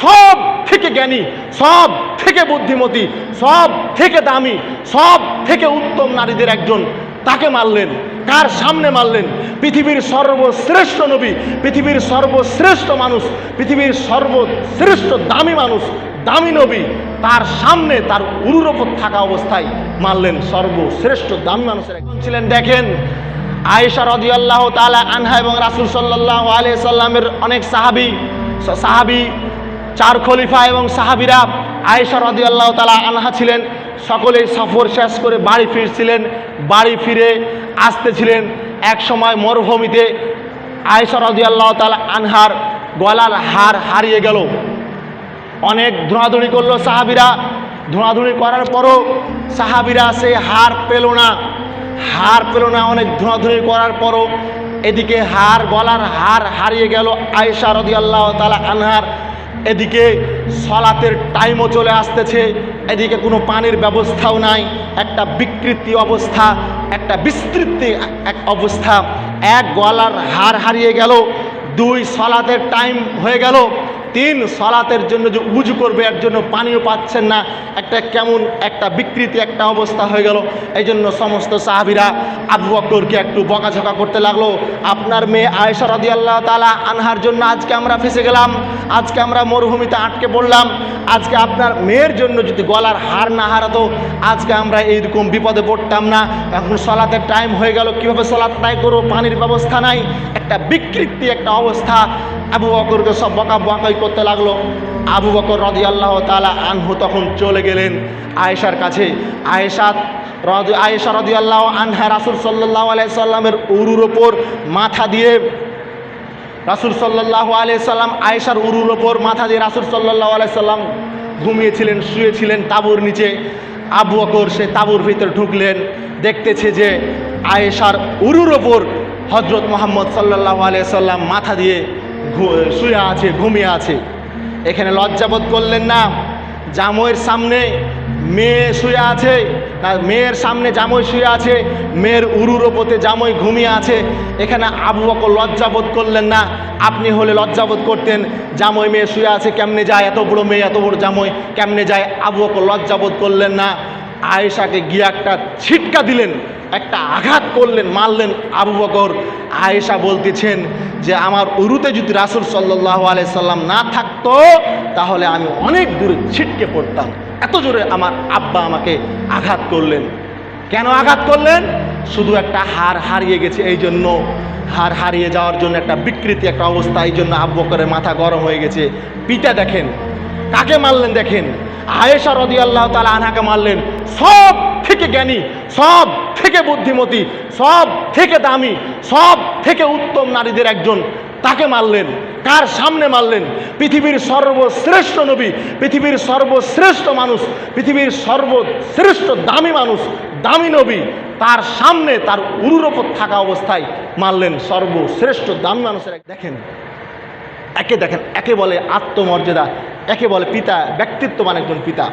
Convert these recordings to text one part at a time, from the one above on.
সব থেকে জ্ঞানী, সব থেকে বুদ্ধিমতী, সব থেকে দামি, সব থেকে উত্তম নারীদের একজন। তাকে মারলেন, কার সামনে মারলেন? পৃথিবীর সর্বশ্রেষ্ঠ নবী, পৃথিবীর সর্বশ্রেষ্ঠ মানুষ, পৃথিবীর সর্বশ্রেষ্ঠ দামি মানুষ, দামি নবী, তার সামনে তার উরুর ওপর থাকা অবস্থায় মারলেন সর্বশ্রেষ্ঠ দামি মানুষের একজন ছিলেন। দেখেন, আয়েশা রদিয়াল্লাহ তালা আনহা এবং রাসুল সাল্লাহ আলিয়া সাল্লামের অনেক সাহাবি সাহাবি চার খলিফা এবং সাহাবিরা আয়েশা রদিয়াল্লাহ তালা আনহা ছিলেন। সকলেই সফর শেষ করে বাড়ি ফিরছিলেন। বাড়ি ফিরে আসতেছিলেন এক সময় মরুভূমিতে। আয়েশা রদিয়াল্লাহ তালা আনহার গলার হার হারিয়ে গেল। অনেক ধোঁয়াধুড়ি করল সাহাবিরা। ধোঁয়াধুড়ি করার পরও সাহাবিরা সেই হার পেল না। হার পেল না, অনেক ধোঁয়াধুড়ি করার পরও। এদিকে হার, গলার হার হারিয়ে গেল আয়েশা আল্লাহ তালা আনহার এদিকে সলাতের টাইমও চলে আসতেছে, এদিকে কোনো পানির ব্যবস্থাও নাই, একটা বিকৃতি অবস্থা, একটা বিস্তৃতি এক অবস্থা, এক গলার হার হারিয়ে গেল, দুই সলাতের টাইম হয়ে গেল তিন সলাতের জন্য যে উজু করবে, এর জন্য পানিও পাচ্ছেন না। একটা কেমন একটা বিকৃতি, একটা অবস্থা হয়ে গেল। এই জন্য সমস্ত সাহাবিরা আবু বকরকে একটু বকাঝকা করতে লাগল। আপনার মেয়ে আয়েশা রদি আল্লাহ তালা আনহার জন্য আজকে আমরা ফেসে গেলাম। আজকে আমরা মরুভূমিতে আটকে পড়লাম। আজকে আপনার মেয়ের জন্য যদি গলার হার না হারাতো, আজকে আমরা এইরকম বিপদে পড়তাম না। এখন সলাতের টাইম হয়ে গেল। কীভাবে সলাত তাই করব? পানির ব্যবস্থা নাই। একটা বিকৃতি, একটা অবস্থা। আবু বকরকে সব বকা বকাই করতে লাগল। আবু বকর রদি আল্লাহ তালা আনহু তখন চলে গেলেন আয়েশার কাছে। আয়েশা রদি আয়েশা রদি আল্লাহ আনহা রাসুল সাল্লাহ আলাইসাল্লামের উরুর ওপর মাথা দিয়ে রাসুল সাল্লাহ আলাইসাল্লাম আয়েশার উরুর ওপর মাথা দিয়ে রাসুল সাল্লাহ আলাইসাল্লাম ঘুমিয়েছিলেন, শুয়েছিলেন তাঁবুর নিচে। আবু বকর সে তাঁবুর ভিতরে ঢুকলেন, দেখতেছে যে আয়েশার উরুর ওপর হজরত মোহাম্মদ সাল্লাহ আলাইসাল্লাম মাথা দিয়ে শুয়ে আছে, ঘুমিয়ে আছে। এখানে লজ্জাবোধ করলেন না, জামইয়ের সামনে মেয়ে শুয়ে আছে, না, মেয়ের সামনে জামই শুয়ে আছে, মেয়ের উরুর ওপতে জামই ঘুমিয়ে আছে। এখানে আবু বকর লজ্জাবোধ করলেন না, আপনি হলে লজ্জাবোধ করতেন, জামই মেয়ে শুয়ে আছে, কেমনে যায় এত বড় মেয়ে, এত বড় জামই, কেমনে যায়? আবু বকর লজ্জাবোধ করলেন না। আয়েশাকে গিয়ে একটা ছিটকা দিলেন। একটা আঘাত করলেন, মারলেন আবু বকর। আয়েশা বলতেছেন যে, আমার উরুতে যদি রাসুল সাল্লাহ সাল্লাম না থাকতো, তাহলে আমি অনেক দূরে ছিটকে পড়তাম। এত জোরে আমার আব্বা আমাকে আঘাত করলেন। কেন আঘাত করলেন? শুধু একটা হার হারিয়ে গেছে এই জন্য। হার হারিয়ে যাওয়ার জন্য একটা বিকৃতি একটা অবস্থা, এই জন্য আব্বু বকরের মাথা গরম হয়ে গেছে। পিতা দেখেন, কাকে মারলেন দেখেন? আয়েশা রদি আল্লাহ তালা আনহাকে মারলেন। সব থেকে জ্ঞানী, সব থেকে বুদ্ধিমতী, সব থেকে দামি, সব থেকে উত্তম নারীদের একজন তাকে মারলেন। কার সামনে মারলেন? পৃথিবীর সর্বশ্রেষ্ঠ নবী, পৃথিবীর সর্বশ্রেষ্ঠ মানুষ, পৃথিবীর সর্বশ্রেষ্ঠ দামি মানুষ, দামি নবী, তার সামনে, তার উরুর ওপর থাকা অবস্থায় মারলেন সর্বশ্রেষ্ঠ দামি মানুষের দেখেন, একে দেখেন, একে বলে আত্মমর্যাদা। একে বলে পিতা, ব্যক্তিত্ববান একজন পিতা।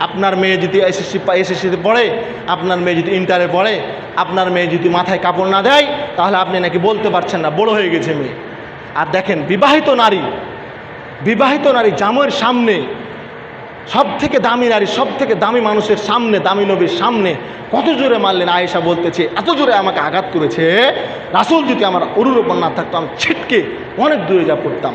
আপনার মেয়ে যদি এসএসসি এসএসসিতে পড়ে, আপনার মেয়ে যদি ইন্টারে পড়ে, আপনার মেয়ে যদি মাথায় কাপড় না দেয়, তাহলে আপনি নাকি বলতে পারছেন না, বড় হয়ে গেছে মেয়ে। আর দেখেন, বিবাহিত নারী বিবাহিত নারী জামের সামনে সব থেকে দামি নারী সব থেকে দামি মানুষের সামনে, দামি নবীর সামনে, কত জোরে মারলেন আয়েশা বলতেছে, এত জোরে আমাকে আঘাত করেছে। রাসুল যদি আমার অরুর ওপর না থাকতো, আমি ছিটকে অনেক দূরে যা পড়তাম।